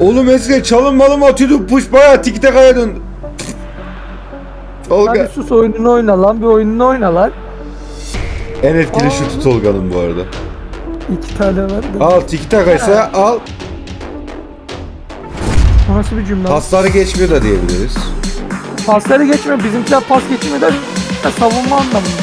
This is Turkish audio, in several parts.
Oğlum eskiden çalın malım atıyordu. Push bayağı tiki takaya döndü. Tolga. Hadi sus oyununu oyna lan bir oyununu oyna lan. En etkili Aa. şutu Tolga'nın bu arada. İki tane var da. Al tiki takaysa al. O nasıl bir cümle? Pasları geçmiyor da diyebiliriz. Pasları geçmiyor. Bizimkiler pas geçmiyor da ya savunma anlamında.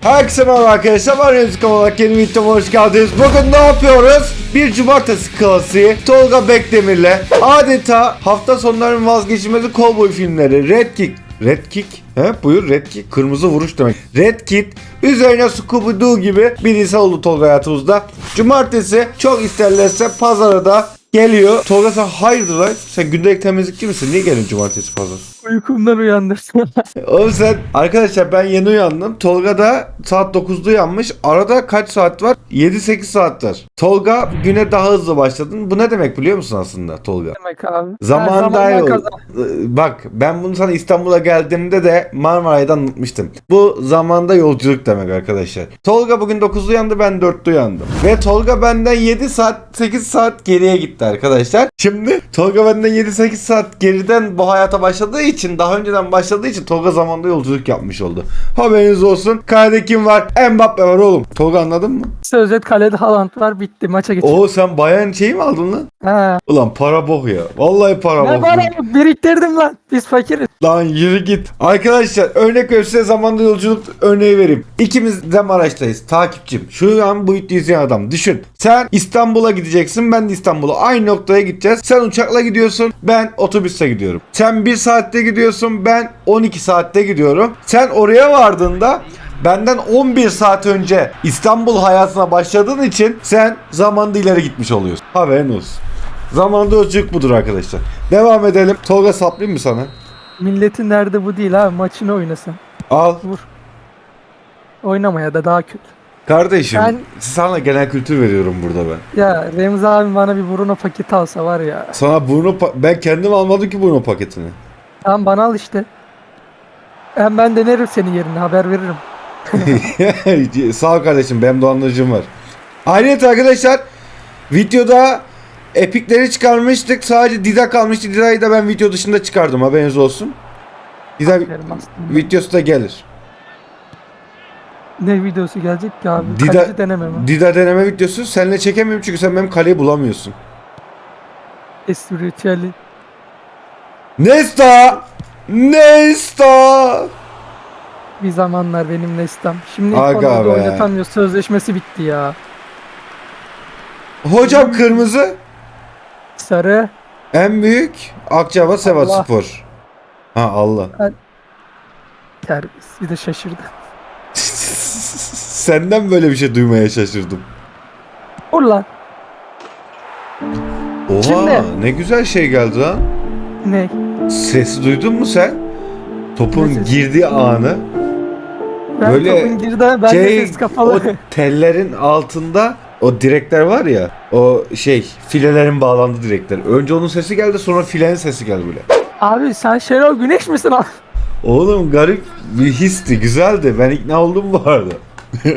Herkese merhaba arkadaşlar. Ben Remzi olarak yeni videoma hoş geldiniz. Bugün ne yapıyoruz? Bir cumartesi klasiği Tolga Bekdemir'le adeta hafta sonlarının vazgeçilmezi kovboy filmleri Red Kick Red Kick? He buyur Red Kick. Kırmızı vuruş demek. Red Kit üzerine Scooby Doo gibi bir insan oldu Tolga hayatımızda. Cumartesi çok isterlerse pazara da geliyor. Tolga sen hayırdır lan? Sen gündelik temizlikçi misin? Niye geldin cumartesi pazar? Uykumdan uyandırsın. Oğlum sen arkadaşlar ben yeni uyandım. Tolga da saat 9'da uyanmış. Arada kaç saat var? 7-8 saat var. Tolga güne daha hızlı başladın. Bu ne demek biliyor musun aslında Tolga? demek abi. Yol. kazan. Ee, Bak ben bunu sana İstanbul'a geldiğimde de Marmaray'dan unutmuştum. Bu zamanda yolculuk demek arkadaşlar. Tolga bugün 9'da uyandı ben 4'te uyandım. Ve Tolga benden 7 saat 8 saat geriye gitti arkadaşlar. Şimdi Tolga benden 7-8 saat geriden bu hayata başladığı için daha önceden başladığı için Tolga zamanda yolculuk yapmış oldu. Haberiniz olsun. Kalede kim var? Mbappe var oğlum. Tolga anladın mı? Sözet kalede Haaland var bitti maça geçiyor. Oo sen bayan şeyi mi aldın lan? Ha. Ulan para bok ya. Vallahi para Ne bok. var abi biriktirdim lan. Biz fakiriz. Lan yürü git. Arkadaşlar örnek vereyim size zamanda yolculuk örneği vereyim. İkimiz de Maraş'tayız. Takipçim. Şu an bu videoyu izleyen adam. Düşün. Sen İstanbul'a gideceksin. Ben de İstanbul'a. Aynı noktaya gideceğiz. Sen uçakla gidiyorsun. Ben otobüsle gidiyorum. Sen 1 saatte gidiyorsun. Ben 12 saatte gidiyorum. Sen oraya vardığında Benden 11 saat önce İstanbul hayatına başladığın için sen zamanda ileri gitmiş oluyorsun. Haberin olsun. Zamanda yolculuk budur arkadaşlar. Devam edelim. Tolga saplayayım mı sana? Milletin derdi bu değil abi maçını oynasın. Al. Vur. Oynamaya da daha kötü. Kardeşim Ben- sana genel kültür veriyorum burada ben. Ya Remzi abi bana bir Bruno paketi alsa var ya. Sana Bruno pa- ben kendim almadım ki Bruno paketini. Tamam bana al işte. Hem ben denerim senin yerine haber veririm. Sağ ol kardeşim benim dolandırıcım var. Ayrıca arkadaşlar videoda epikleri çıkarmıştık. Sadece Dida kalmıştı. Dida'yı da ben video dışında çıkardım haberiniz olsun. Dida videosu da gelir. Ne videosu gelecek ki abi? Dida- Kaleci deneme mi? Dida deneme videosu seninle çekemiyorum çünkü sen benim kaleyi bulamıyorsun. Espritüeli. Nesta! Nesta! Bir zamanlar benim Nestam. Şimdi Aga Aga be. oynatamıyor. Sözleşmesi bitti ya. Hocam kırmızı. Sarı. En büyük Akçaba Sevat Allah. Spor. Ha Allah. Terbiyesiz. Bir de şaşırdı. Senden böyle bir şey duymaya şaşırdım. Vur lan. Oha Şimdi- ne güzel şey geldi ha. Ne? Sesi duydun mu sen? Topun sesi? girdiği anı. Ben Böyle topun girdi. Ben de Şey, ses kapalı. o tellerin altında o direkler var ya. O şey filelerin bağlandığı direkler. Önce onun sesi geldi sonra filenin sesi geldi böyle. Abi sen Şenol Güneş misin abi? Oğlum garip bir histi. Güzeldi. Ben ikna oldum bu arada.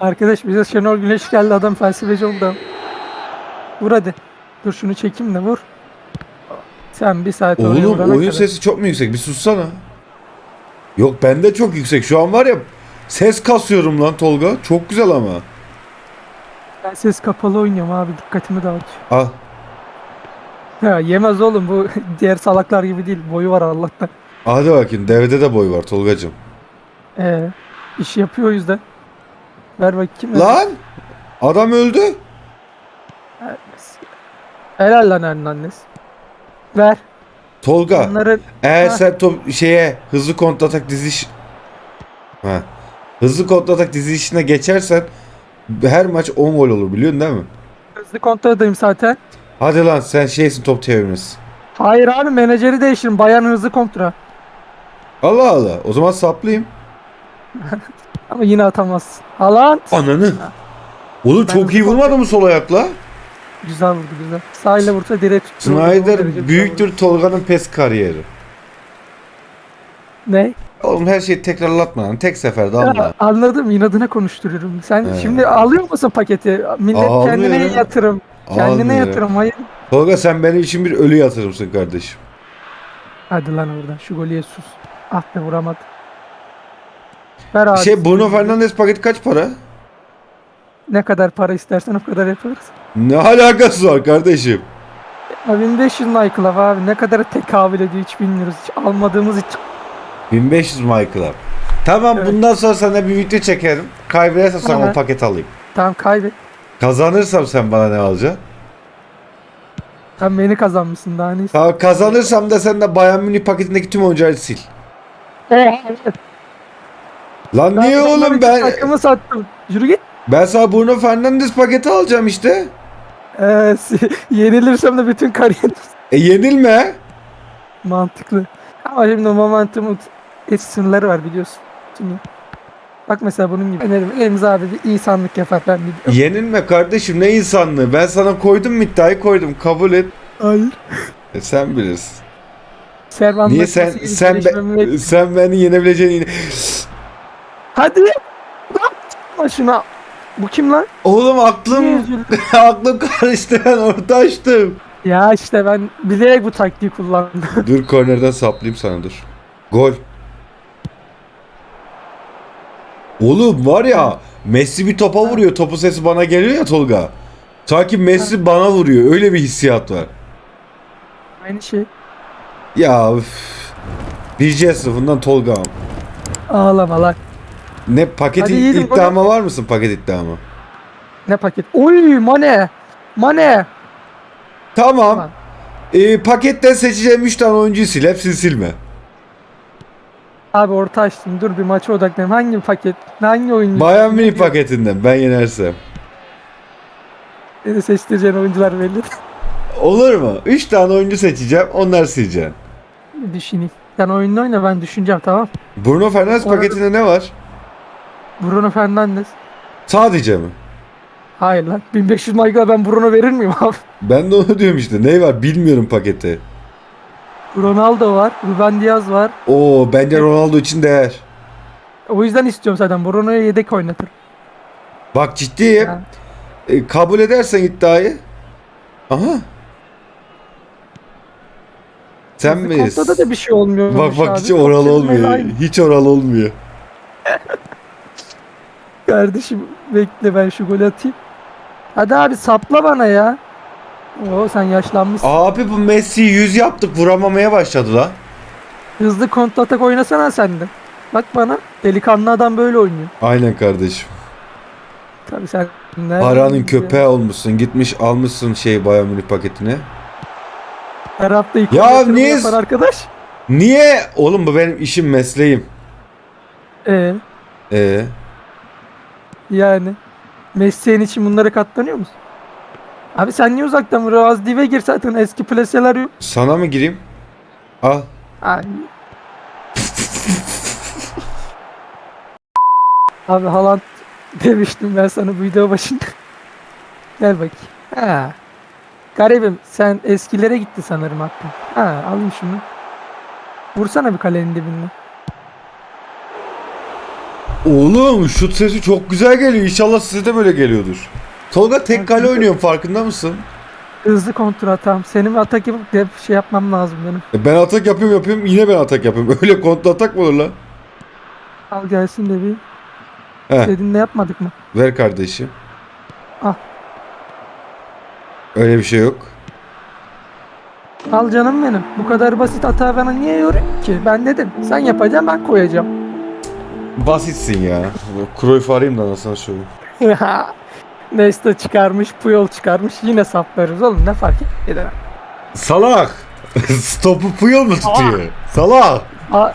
Arkadaş bize Şenol Güneş geldi adam felsefeci oldu. Vur hadi. Dur şunu çekeyim de vur. Sen bir saat oraya Oğlum vurana oyun kadar. sesi çok mu yüksek? Bir sussana. Yok bende çok yüksek. Şu an var ya ses kasıyorum lan Tolga. Çok güzel ama. Ben ses kapalı oynuyorum abi dikkatimi dağıtıyor. Al. Ya yemez oğlum bu diğer salaklar gibi değil. Boyu var Allah'tan. Hadi bakayım. Devede de boy var Tolgacığım. Ee, iş yapıyor o yüzden. Ver bakayım. Lan! Adam öldü. Helal lan Hernandez. Ver. Tolga. Onları Eğer Ha. sen top şeye hızlı kontratak diziş ha. Hızlı kontratak dizilişine geçersen her maç 10 gol olur biliyorsun değil mi? hızlı kontrol edeyim zaten. Hadi lan sen şeysin top çevirmesi. Hayır abi menajeri değiştirin. Bayan hızlı kontra. Allah Allah. O zaman saplayayım. Ama yine atamazsın. Haaland. Ananı. Oğlum Ben çok iyi vurmadı mı sol ayakla? Güzel vurdu güzel. Sağ ile vursa direğe tuttu. Snyder büyüktür Tolga'nın pes kariyeri. Ne? Oğlum her şeyi tekrarlatma lan. Tek seferde anla. Anladım inadına konuşturuyorum. Sen He. şimdi alıyor musun paketi? Millet Almıyorum. kendine yatırım. Kendine Almıyorum. yatırım. Hayır. Tolga sen benim için bir ölü yatırımsın kardeşim. Hadi lan oradan. Şu golüye sus. Ah be vuramadı. Ver abi. Şey Bruno Fernandes paketi kaç para? Ne kadar para istersen o kadar yaparız. Ne alakası var kardeşim? Ya 1500 Nightclub abi ne kadar tekabül ediyor hiç bilmiyoruz. Hiç almadığımız için. 1500 Michael'a. Tamam Evet. bundan sonra sana bir video çekerim. Kaybedersem sana Aha. o paket alayım. Tamam kaybet. Kazanırsam sen bana ne alacaksın? Sen beni kazanmışsın daha ne istiyorsun? Tamam kazanırsam da sen de Bayern Münih paketindeki tüm oyuncuları sil. Lan niye Ben oğlum ben Takımı sattım. Yürü git. ben sana Bruno Fernandes paketi alacağım işte. Ee, yenilirsem de bütün kariyer E yenilme. mantıklı. Ama şimdi momentum sınırları var biliyorsun. Şimdi bak mesela bunun gibi. Önerim Elimize abi bir insanlık yapar ben biliyorum. Yenilme kardeşim ne insanlığı. Ben sana koydum iddiayı koydum kabul et. Hayır. E sen bilirsin. Servan Niye sen sen be- sen beni yenebileceğini Hadi. Şuna. Bu kim lan? Oğlum Niye aklım üzüldün? aklım karıştı ben orada açtım. ya işte ben bilerek bu taktiği kullandım. Dur kornerden saplayayım sana dur. Gol. Oğlum var ya Messi bir topa vuruyor. Topu sesi bana geliyor ya Tolga. Sanki Messi bana vuruyor. Öyle bir hissiyat var. Aynı şey. Ya üf. BC sınıfından Tolga'm. Ağlama lan. Ne paket Hadi iddiama var mısın paket iddiama? Ne paket? Oy Mane. Mane. Tamam. Tamam. Ee, paketten seçeceğim 3 tane oyuncuyu sil. Hepsini silme. Abi orta açtım. Dur bir maça odaklanayım. Hangi paket? Hangi oyuncu? Bayern Münih paketinden ben yenersem. Beni seçtireceğin oyuncular belli. Olur mu? 3 tane oyuncu seçeceğim. Onları sileceğim. Bir düşüneyim. Sen oyununu oyna ben düşüneceğim tamam. Bruno Fernandes Orada- paketinde ne var? Bruno Fernandes. Sadece mi? Hayır lan. 1500 Michael'a ben Bruno verir miyim abi? Ben de onu diyorum işte. Ne var bilmiyorum paketi. Ronaldo var. Ruben Diaz var. Oo bence Ronaldo için değer. O yüzden istiyorum zaten. Bruno'ya yedek oynatır. Bak ciddiyim. Yani. E, kabul edersen iddiayı. Aha. Sen mi? Kontada da bir şey olmuyor. Bak bak hiç oral olmuyor. Hiç oral olmuyor. Kardeşim bekle ben şu golü atayım. Hadi abi sapla bana ya. Oo sen yaşlanmışsın. Abi bu Messi 100 yaptık vuramamaya başladı la. Hızlı kontratak oynasana sen de. Bak bana. Delikanlı adam böyle oynuyor. Aynen kardeşim. Tabii sen? Paranın köpeği olmuşsun. Gitmiş almışsın şey Bayern Münih paketini. Her hafta Ya niye- yapan arkadaş. Niye? Oğlum bu benim işim mesleğim. Ee, Ee, yani. Mesleğin için bunlara katlanıyor musun? Abi sen niye uzaktan vuruyorsun? Az dibe gir zaten eski plaseler yok. sana mı gireyim? Al. Ay. Abi Haaland demiştim ben sana bu video başında. Gel bakayım. Ha. Garibim sen eskilere gitti sanırım aklın. Ha alayım şunu. Vursana bir kalenin dibine. Oğlum şut sesi çok güzel geliyor. İnşallah size de böyle geliyordur. Tolga tek kale oynuyorum farkında mısın? Hızlı kontrol atam. Senin bir atak yapıp de şey yapmam lazım benim. E ben atak yapıyorum yapıyorum yine ben atak yapıyorum. Öyle kontra atak mı olur lan? Al gelsin de bir. He Dediğinde yapmadık mı? ver kardeşim. Al. Öyle bir şey yok. Al canım benim. Bu kadar basit hata bana niye yoruyor ki? Ben dedim. Sen yapacaksın ben koyacağım. Basitsin ya. Cruyff arayayım da anasını söyleyeyim. Nesta çıkarmış, Puyol çıkarmış. Yine saplarız oğlum ne fark eder? Salak. Stopu Puyol mu tutuyor? Salak. Aa,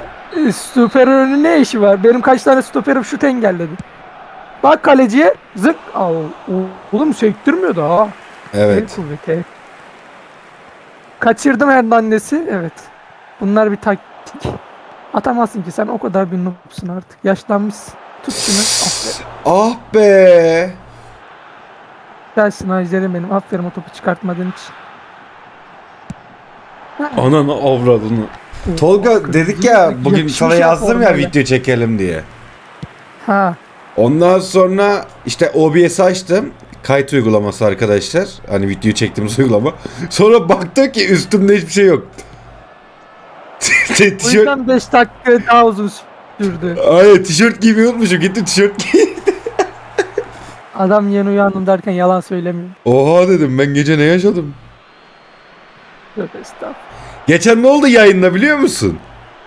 e, stoperin ne işi var? Benim kaç tane stoperim şut engelledi. Bak kaleciye zık. Al, oğlum sektirmiyordu ha. Evet. El kuvveti. Kaçırdım Hernandez'i. Evet. Bunlar bir taktik. Atamazsın ki sen o kadar bir noobsun artık. Yaşlanmışsın. Tut şunu. Aferin. Ah be. Gelsin Ajder'im benim. Aferin o topu çıkartmadığın için. Ananı avradını. Tolga dedik ya bugün Yakışmış sana ya yazdım ya formaya. video çekelim diye. Ha. Ondan sonra işte OBS açtım. Kayıt uygulaması arkadaşlar. Hani video çektiğimiz uygulama. Sonra baktık ki üstümde hiçbir şey yok. O tişört, yüzden 5 dakika daha uzun sürdü. Ay tişört giymeyi unutmuşum. Gittim tişört giy. Adam yeni uyandım derken yalan söylemiyor. Oha dedim ben gece ne yaşadım? Tövbe estağfurullah. Geçen ne oldu yayında biliyor musun?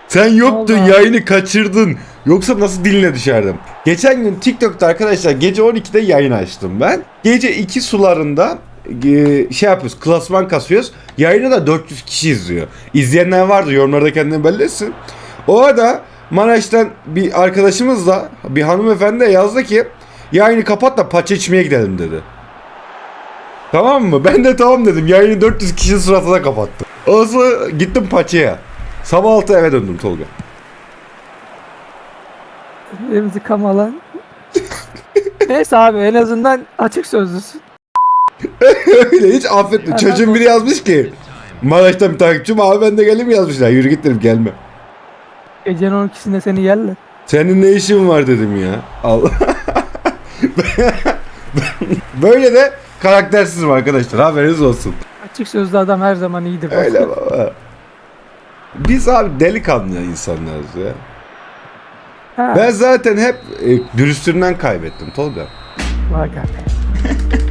Sen yoktun yayını kaçırdın. Yoksa nasıl diline düşerdim? Geçen gün TikTok'ta arkadaşlar gece 12'de yayın açtım ben. Gece 2 sularında şey yapıyoruz klasman kasıyoruz. Yayını da 400 kişi izliyor. İzleyenler vardı yorumlarda kendini belli etsin. O arada Maraş'tan bir arkadaşımız da bir hanımefendi de yazdı ki yayını kapat da paça içmeye gidelim dedi. Tamam mı? Ben de tamam dedim. Yayını 400 kişi suratına kapattım. O sonra gittim paçaya. Sabah 6 eve döndüm Tolga. Elimizi kamalan. Neyse abi en azından açık sözlüsün. Öyle hiç affetme. Çocuğun biri yazmış ki Maraş'tan bir takipçim abi ben de geleyim yazmışlar. Yürü git dedim gelme. Gecenin 12'sinde seni yerler. Senin ne işin var dedim ya. Allah. Böyle de karaktersizim arkadaşlar haberiniz olsun. Açık sözlü adam her zaman iyidir. Öyle baba. Biz abi delikanlı insanlarız ya. Ha, Ben zaten hep e, dürüstlüğümden kaybettim Tolga. Vay be.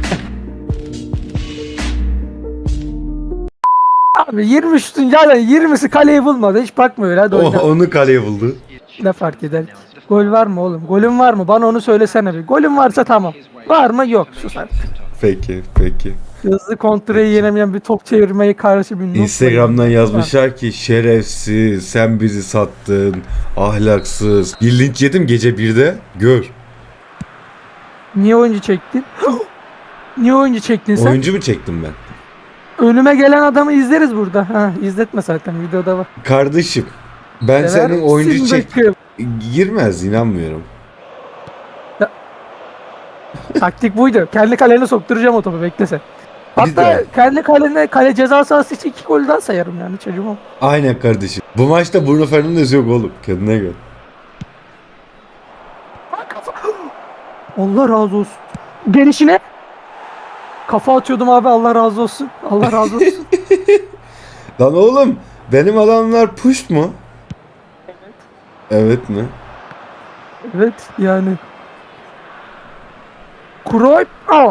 Abi 20 şutun yani 20'si kaleyi bulmadı. Hiç bakma öyle hadi O, oyna. onu kaleye buldu. Ne fark eder? Gol var mı oğlum? Golün var mı? Bana onu söylesene bir. Golün varsa tamam. Var mı? Yok. Sus artık. Peki peki. Hızlı kontreyi yenemeyen bir top çevirmeyi karşı bir Instagram'dan yazmışlar ki şerefsiz sen bizi sattın ahlaksız. Bir linç yedim gece 1'de gör. Niye oyuncu çektin? Niye oyuncu çektin sen? Oyuncu mu çektim ben? Önüme gelen adamı izleriz burada. Ha, izletme zaten videoda var. Kardeşim ben Sever senin oyuncu çek bakayım? girmez inanmıyorum. Taktik buydu. Kendi kalene sokturacağım o topu bekle sen. Hatta kendi kalene kale ceza sahası için iki gol daha sayarım yani çocuğum. Aynen kardeşim. Bu maçta Bruno Fernandes yok oğlum kendine gel. Allah razı olsun. Gelişine kafa atıyordum abi Allah razı olsun. Allah razı olsun. Lan oğlum benim adamlar push mu? Evet mi? evet yani. Kroy. Aa!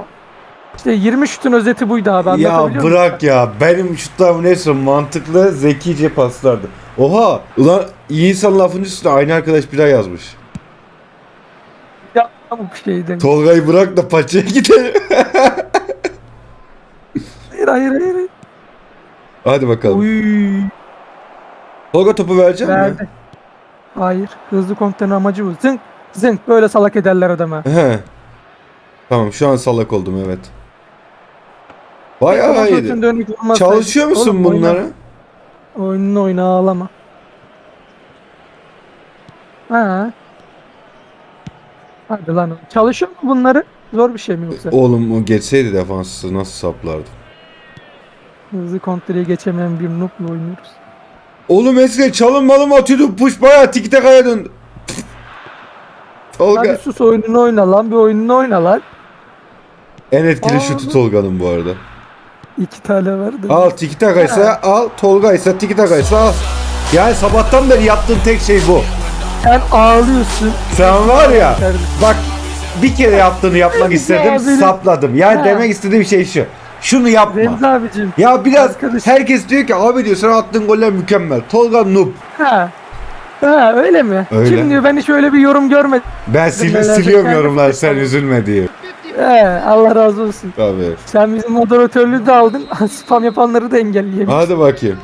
İşte 20 şutun özeti buydu abi Ya anlatabiliyor muyum? bırak ya. Benim şutlarım neyse mantıklı, zekice paslardı. Oha! Ulan iyi insan lafın üstüne aynı arkadaş bir daha yazmış. Ya bu şey demiş. Tolga'yı bırak da paçaya gidelim. Hayır hayır. Hadi bakalım. Uy. Tolga topu verecek mi? Verdi. Hayır. Hızlı komutanın amacı bu. Zınk zınk böyle salak ederler adama. He. Tamam şu an salak oldum evet. Bayağı iyiydi. Çalışıyor musun Oğlum, oyna. bunları? Oyununu oyna ağlama. Ha. Hadi lan. Çalışıyor mu bunları? Zor bir şey mi yoksa? Oğlum o geçseydi defanssız nasıl saplardı? Hızlı kontreyi geçemeyen bir noob'la oynuyoruz. Oğlum eskiden çalım malım atıyordu push bayağı tiki takaya döndü. Tolga. Hadi sus oyununu oyna lan bir oyununu oyna lan. En etkili Aa. şutu Tolga'nın bu arada. İki tane vardı. Al tiki takaysa al Tolga ise tiki takaysa al. Yani sabahtan beri yaptığın tek şey bu. Sen ağlıyorsun. Sen var ya bak bir kere yaptığını yapmak istedim sapladım. Yani demek istediğim şey şu. Şunu yapma. Remzi abicim. Ya biraz Arkadaş- herkes diyor ki abi diyor sen attığın goller mükemmel. Tolga noob. Ha. Ha öyle mi? Öyle. Kim diyor ben hiç öyle bir yorum görmedim. Ben sil siliyorum yorumlar sen üzülme diyor. He, Allah razı olsun. Tabii. Sen bizim moderatörlüğü de aldın. Spam yapanları da engelleyelim. Hadi bakayım.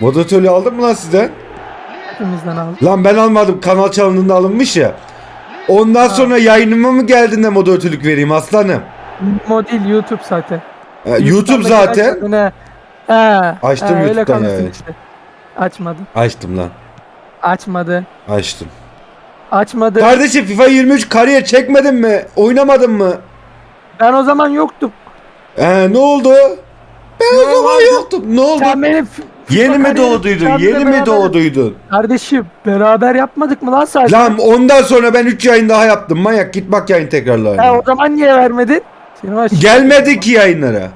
Moderatörlüğü aldın mı lan sizden? Hepimizden aldık. Lan ben almadım kanal çalındığında alınmış ya. Ondan sonra yayınıma mı geldin de moderatörlük vereyim aslanım? Model YouTube zaten. YouTube zaten. açmadın he. Açtım he, YouTube'dan yani. Işte. Açmadın. Açtım lan. Açmadın. Açtım. Açmadın. Kardeşim FIFA 23 kariyer çekmedin mi? Oynamadın mı? ben o zaman yoktum. Ee, ne oldu? Ben o zaman yoktum. Ne oldu? Sen benim Yeni mi doğduydun? Yeni mi beraber- doğduydun? Kardeşim beraber yapmadık mı lan sadece? Lan ondan sonra ben 3 yayın daha yaptım. Manyak git bak yayın tekrarlarına. o zaman niye vermedin? Gelmedi ki yayınlara.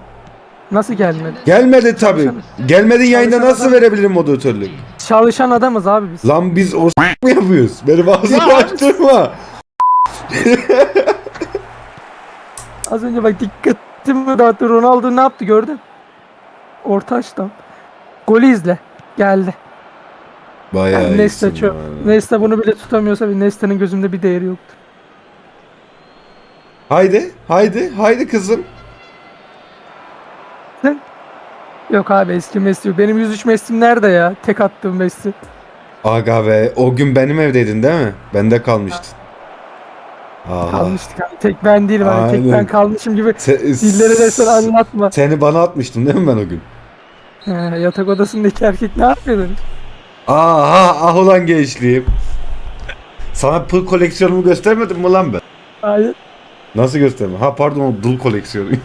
Nasıl gelmedi? Gelmedi tabi. Gelmedin yayında çalışan nasıl adam- verebilirim moderatörlük? Çalışan adamız abi biz. Lan biz o mı yapıyoruz? Benim ağzımı açtırma. Az önce bak dikkatimi dağıttı. Ronaldo ne yaptı gördün? Orta açtı. Golü izle. Geldi. Bayağı Yani Nesta iyisin çok. bu arada. Nesta bunu bile tutamıyorsa bir Nesta'nın gözümde bir değeri yoktu. Haydi, haydi, haydi kızım. Yok abi eski Messi. Benim 103 Messi'm nerede ya? Tek attığım Messi. Aga be, o gün benim evdeydin değil mi? Bende kalmıştın. Aha. Kalmıştık abi. Tek ben değilim abi. Tek Aynen. ben kalmışım gibi. Se- Dillere de sen anlatma. Seni bana atmıştım değil mi ben o gün? He, yatak odasındaki erkek ne yapıyor? Aha, ah ulan gençliğim. Sana pul koleksiyonumu göstermedim mi lan ben? Hayır. Nasıl göstermem? Ha pardon o dul koleksiyonu.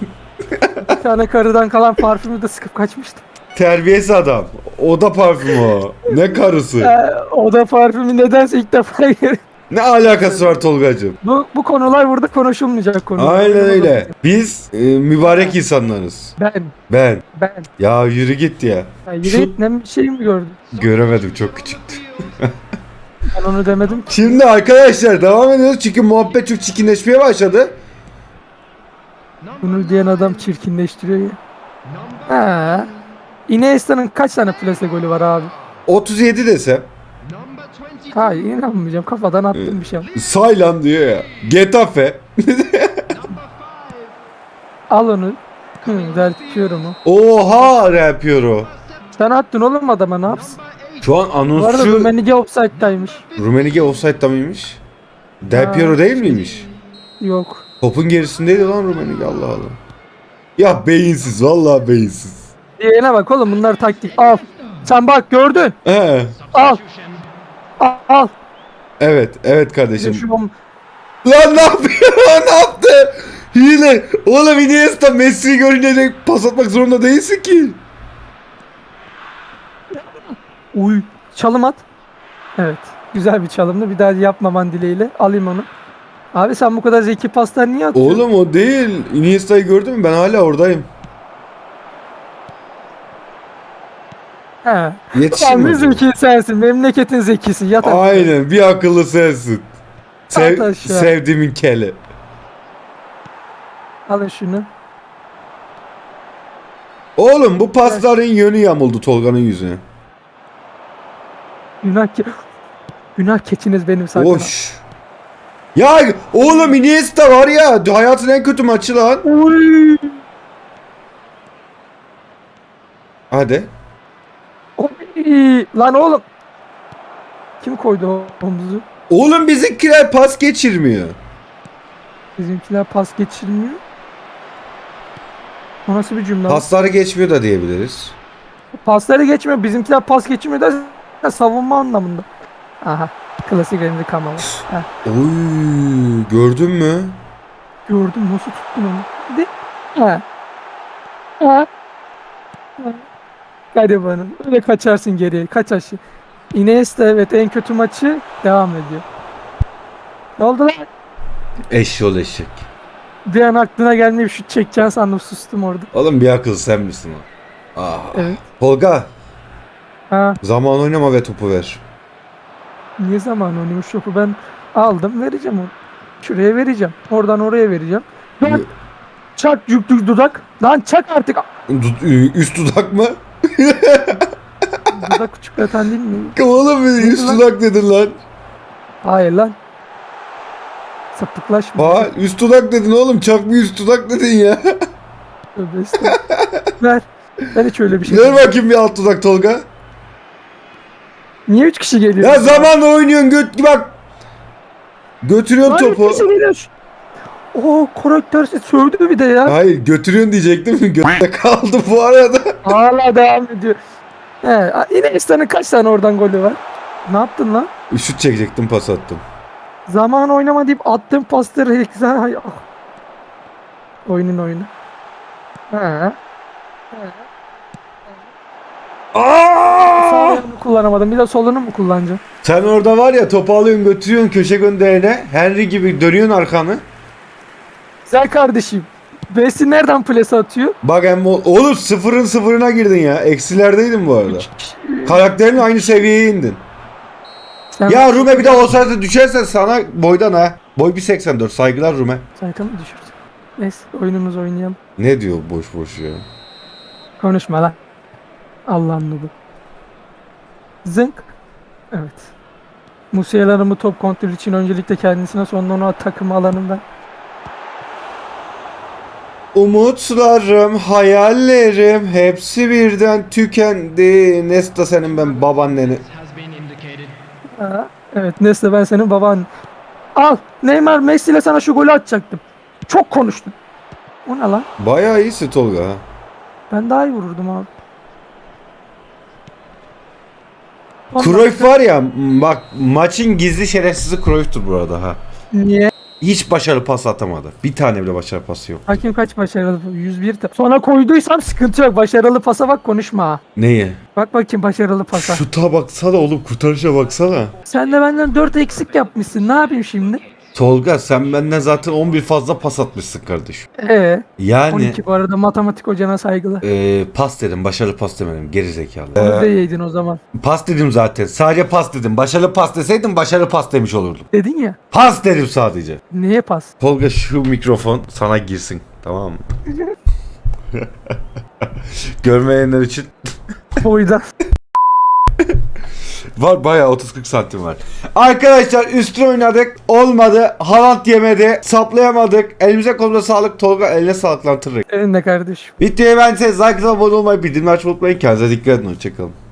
Bir tane karıdan kalan parfümü de sıkıp kaçmıştım. Terbiyesiz adam. O da parfüm o. Ne karısı? Ee, o da parfümü nedense ilk defa görüyorum. Ne alakası var Tolgacığım? Bu, bu konular burada konuşulmayacak konu. Aynen öyle. Biz e, mübarek insanlarız. Ben, Ben. ben. Ya yürü git ya. Ya yürü Şu- git, ne bir şey mi gördün? Göremedim çok küçüktü. Ben onu demedim. Şimdi arkadaşlar devam ediyoruz çünkü muhabbet çok çirkinleşmeye başladı. Bunu diyen adam çirkinleştiriyor ya. Ha. Iniesta'nın kaç tane plase golü var abi? 37 desem. Hayır inanmayacağım. Kafadan attım bir şey. Saylan diyor ya. Getafe. Al onu. Hı, o. Oha yapıyor o. Sen attın oğlum adama ne yapsın? Şu an Bu arada anonsçu Rumenige offside'daymış. Rumenige offside'da mıymış? Del Ha. Piero değil miymiş? Yok. Topun gerisindeydi lan Rumenige Allah Allah. Ya beyinsiz vallahi beyinsiz. Diyene bak oğlum bunlar taktik. Al. Sen bak gördün. He. Al. Al. al. Evet, evet kardeşim. Şu Lan ne yapıyor? ne yaptı? Hile. Oğlum Iniesta Messi'yi görünce de pas atmak zorunda değilsin ki. Uy. Çalım at. Evet. Güzel bir çalımdı. Bir daha yapmaman dileğiyle. Alayım onu. Abi sen bu kadar zeki paslar niye atıyorsun? Oğlum o değil. Iniesta'yı gördün mü? Ben hala oradayım. He. Sen Yetişim bir zeki sensin. Memleketin zekisi. Yat aşağı. Aynen bir akıllı sensin. Sev, At aşağı. sevdiğimin keli. Alın şunu. Oğlum bu pasların yönü yamuldu Tolga'nın yüzüne. Günah ke... Günah keçiniz benim sakın. Hoş. Ya oğlum Iniesta var ya hayatın en kötü maçı lan. Uy. Hadi. Oy. Lan oğlum. Kim koydu omuzu? Oğlum bizimkiler pas geçirmiyor. Bizimkiler pas geçirmiyor. O nasıl bir cümle? Pasları geçmiyor da diyebiliriz. Pasları geçmiyor. Bizimkiler pas geçirmiyor da savunma anlamında. Aha. Klasik elinde kamera. Ha, Oy gördün mü? gördüm nasıl tuttun onu. De. Ha. Ha. Ha. Hadi bana. Öyle kaçarsın geriye. Kaç aşağı. Iniesta evet en kötü maçı devam ediyor. Ne oldu lan? Eşyol eşek. Bir an aklına gelmeyip şut çekeceğini sandım sustum orada. Oğlum bir akıl sen misin o? Ah. Evet. Tolga Ha. zaman oynama ve topu ver. Niye zaman oynuyormuş topu ben aldım vereceğim onu. Şuraya vereceğim. Oradan oraya vereceğim. Lan çak yüklü dudak. Lan çak artık. Du- Üst dudak mı? dudak küçükleten değil mi? Oğlum üst lan? dudak dedin lan. Hayır lan. Sapıklaşma. Ha üst dudak dedin oğlum. Çak bir üst dudak dedin ya. Tövbe. Ver. Ben hiç öyle bir şey Ver bakayım bir alt dudak Tolga. Niye üç kişi geliyor? Ya zaman oynuyorsun göt bak. Götürüyorsun Lan topu. kişi geliyor. Oo karaktersiz sövdü bir de ya. Hayır götürüyorsun diyecektim. Götte kaldı bu arada. Hala devam ediyor. He, Iniesta'nın kaç tane oradan golü var? Ne yaptın lan? Şut çekecektim pas attım. Zaman oynama deyip attığım pasları güzel. Hay, ah. Oyunun oyunu. Ha. Sağ Aa! Ayağını kullanamadım. Bir de solunu mu kullanacağım? Sen orada var ya topu alıyorsun götürüyorsun köşe gönderene. Henry gibi dönüyorsun arkanı. Güzel kardeşim. Messi nereden plase atıyor? Bak emmo oğlum sıfırın sıfırına girdin ya. Eksilerdeydin bu arada. Karakterin aynı seviyeye indin. Sen Ya Rume bir daha olsaydı düşersen sana boydan ha. Boy 1.84 saygılar Rume. Zaten mi düşürdün? Neyse oyunumuzu oynayalım. Ne diyor boş boş ya. Konuşma lan. Allah'ın nubu. Zınk. Evet. Musiala'nın bu top kontrol için öncelikle kendisine sonra onu takım alanından. Umutlarım, hayallerim hepsi birden tükendi. Nesta senin ben babaanneni. Aa, evet Nesle ben senin baban. Al Neymar Messi ile sana şu golü atacaktım. Çok konuştun. O ne lan? Bayağı iyisin Tolga ha. Ben daha iyi vururdum abi. Ondan Cruyff var ya bak maçın gizli şerefsizi Cruyff'tur bu arada ha. Niye? Hiç başarılı pas atamadı. Bir tane bile başarılı pası yok. Hakim kaç başarılı? 101 ta- Sonra koyduysam sıkıntı yok. Başarılı pasa bak konuşma. ha. Neyi? Bak bakayım başarılı pasa. Şuta baksana oğlum kurtarışa baksana. Sen de benden 4 eksik yapmışsın. Ne yapayım şimdi? Tolga sen benden zaten 11 fazla pas atmışsın kardeşim. Ee, Yani 12 bu arada matematik hocana saygılar. e, pas dedim başarılı pas demedim geri zekalı. Onu da yedin o zaman. Pas dedim zaten sadece pas dedim. Başarılı pas deseydim başarılı pas demiş olurdum. Dedin ya. Pas dedim sadece. Niye pas? Tolga şu mikrofon sana girsin tamam mı? Görmeyenler için Boydan. var bayağı 30-40 santim var. Arkadaşlar üstüne oynadık olmadı. Haaland yemedi. Saplayamadık. Elimize kolumuza sağlık. Tolga eline sağlık lan tırnak. Senin de kardeşim. Videoyu beğendiyseniz like atıp abone olmayı bildirimleri açmayı unutmayın. Kendinize dikkat edin. Hoşçakalın.